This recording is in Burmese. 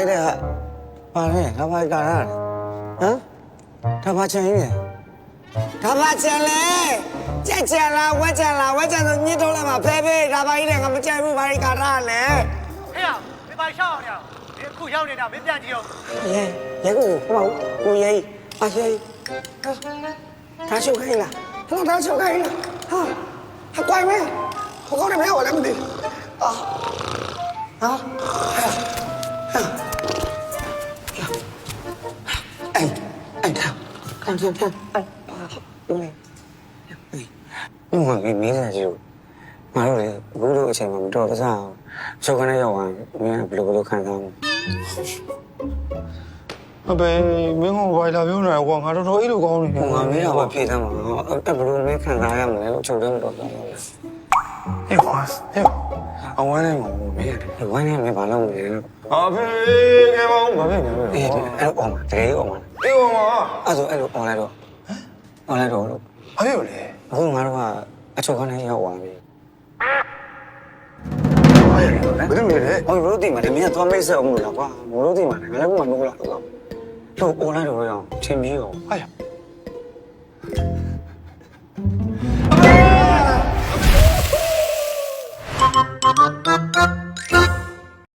အဲ့ဒါပါလေငါဘာကာရဟမ်ဒါဘာချင်ရင်ဒါဘာချင်လဲကြက်ချင်လားဝက်ချင်လားဝက်ချင်ဆိုညစ်တော့လည်းမဖဲဖဲဒါဘာကြီးလဲငါမကြိုက်ဘူးဘာကြီးကာရလဲဟဲ့အောင်ဒီပါရှောက်အောင်ရအောင်ဒီအခုရောက်နေတာမင်းပြန်ကြည့်အောင်ရဲရဲကိုဟိုကိုရဲအရဲဒါချုပ်ခိုင်းလားဟောဒါချုပ်ခိုင်းလားဟာဟာကွိုင်မဲဟိုကောင်းတယ်မရပါလည်းမသိအာဟာ အဲ့အဲ့ဒါကန်ကန်ကန်အဲ့ဦးလေးဘယ်မှာမင်းစားကြည့်ငါတို့လေဘူးတို့အချိန်မှာမတော်တဆအောင်ချုပ်ခနဲ့ရောက်သွားမင်းဘယ်လိုဘယ်လိုခံစားလဲအဘေမင်းကဘာလာပြောနေတာကွာငါတော်တော်အေးလို့ကောင်းနေဟိုငါမင်းတော့ဖြေသမ်းမှာအဲ့ဘယ်လိုလဲခံစားရမလဲလို့ချုပ်တယ်မတော်ဘူးဟေးကွာဟေး အဝမ်းနဲ့မဟုတ်ဘူးမင်းဝမ်းနဲ့မင်းဘာလုပ်လဲလို့အဖေကဲပါဦးဘာဖြစ်နေလဲအေးအဲ့အော်မှာတကယ်အော်မှာအေးပါမအဲ့ဆိုအဲ့လိုအော်လိုက်တော့အော်လိုက်တော့လို့ဘာဖြစ်လဲအခုငါတို့ကအချုပ်ခနဲ့ရောက်သွားပြီဘာရလဲဘယ်လိုလဲဟိုရိုးတီမှာလည်းမင်းကသွားမိတ်ဆက်အောင်လို့လားကွာရိုးတီမှာလည်းငါလည်းကမှမဟုတ်လားတော့လို့အော်လိုက်တော့ရောချင်းပြီးရောဟာ